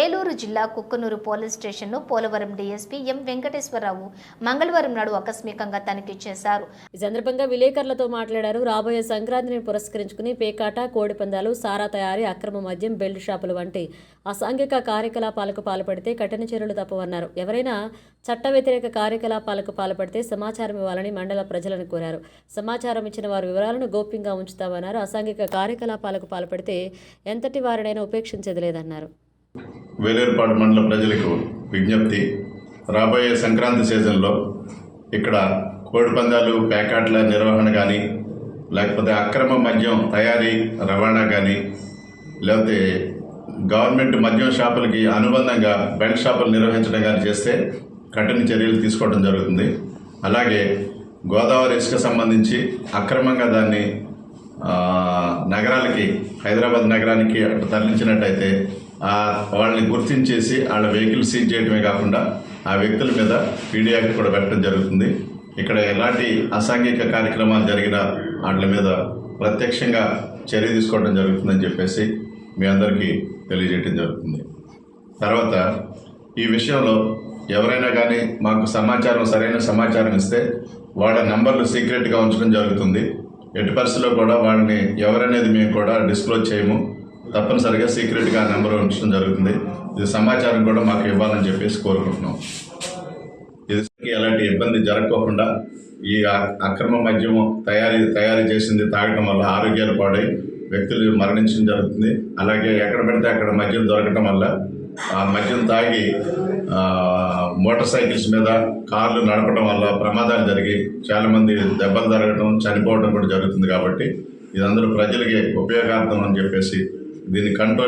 ఏలూరు జిల్లా కుక్కనూరు పోలీస్ స్టేషన్ను పోలవరం డీఎస్పీ ఎం వెంకటేశ్వరరావు మంగళవారం నాడు ఆకస్మికంగా తనిఖీ చేశారు. ఈ సందర్భంగా విలేకరులతో మాట్లాడారు. రాబోయే సంక్రాంతిని పురస్కరించుకుని పేకాట కోడిపందాలు సారా తయారీ అక్రమ మద్యం బెల్ట్ షాపులు వంటి అసాంఘిక కార్యకలాపాలకు పాల్పడితే కఠిన చర్యలు తప్పవన్నారు. ఎవరైనా చట్ట వ్యతిరేక కార్యకలాపాలకు పాల్పడితే సమాచారం ఇవ్వాలని మండల ప్రజలను కోరారు. సమాచారం ఇచ్చిన వారి వివరాలను గోప్యంగా ఉంచుతామన్నారు. అసాంఘిక కార్యకలాపాలకు పాల్పడితే ఎంతటి వారినైనా ఉపేక్షించేది లేదన్నారు. వేలేరుపాడు మండల ప్రజలకు విజ్ఞప్తి. రాబోయే సంక్రాంతి సీజన్లో ఇక్కడ కోడి పందాలు ప్యాకాట్ల నిర్వహణ కానీ లేకపోతే అక్రమ మద్యం తయారీ రవాణా కానీ లేకపోతే గవర్నమెంట్ మద్యం షాపులకి అనుబంధంగా బెల్ట్ షాపులు నిర్వహించడం కానీ చేస్తే కఠిన చర్యలు తీసుకోవడం జరుగుతుంది. అలాగే గోదావరి ఇసుక సంబంధించి అక్రమంగా దాన్ని నగరాలకి హైదరాబాద్ నగరానికి అటు తరలించినట్టయితే వాళ్ళని గుర్తించేసి వాళ్ళ వెహికల్ సీజ్ చేయడమే కాకుండా ఆ వ్యక్తుల మీద పీడియాకి కూడా పెట్టడం జరుగుతుంది. ఇక్కడ ఎలాంటి అసాంఘిక కార్యక్రమాలు జరిగినా వాటి మీద ప్రత్యక్షంగా చర్య తీసుకోవడం జరుగుతుందని చెప్పేసి మీ అందరికీ తెలియజేయడం జరుగుతుంది. తర్వాత ఈ విషయంలో ఎవరైనా కానీ మాకు సమాచారం సరైన సమాచారం ఇస్తే వాళ్ళ నంబర్లు సీక్రెట్గా ఉంచడం జరుగుతుంది. ఎట్టి పరిస్థితుల్లో కూడా వాళ్ళని ఎవరనేది మేము కూడా డిస్క్లోజ్ చేయము. తప్పనిసరిగా సీక్రెట్గా నెంబర్ ఉంచడం జరుగుతుంది. ఇది సమాచారం కూడా మాకు ఇవ్వాలని చెప్పేసి కోరుకుంటున్నాం. ఇది ఎలాంటి ఇబ్బంది జరగకోకుండా ఈ అక్రమ మద్యము తయారీ తయారీ చేసింది తాగడం వల్ల ఆరోగ్యాలు పాడై వ్యక్తులు మరణించడం జరుగుతుంది. అలాగే ఎక్కడ పెడితే అక్కడ మద్యం దొరకటం వల్ల ఆ మద్యం తాగి మోటార్ సైకిల్స్ మీద కార్లు నడపడం వల్ల ప్రమాదాలు జరిగి చాలామంది దెబ్బలు జరగడం చనిపోవడం కూడా జరుగుతుంది కాబట్టి ఇది అందరూ ప్రజలకి ఉపయోగార్థం అని చెప్పేసి దీన్ని కంట్రోల్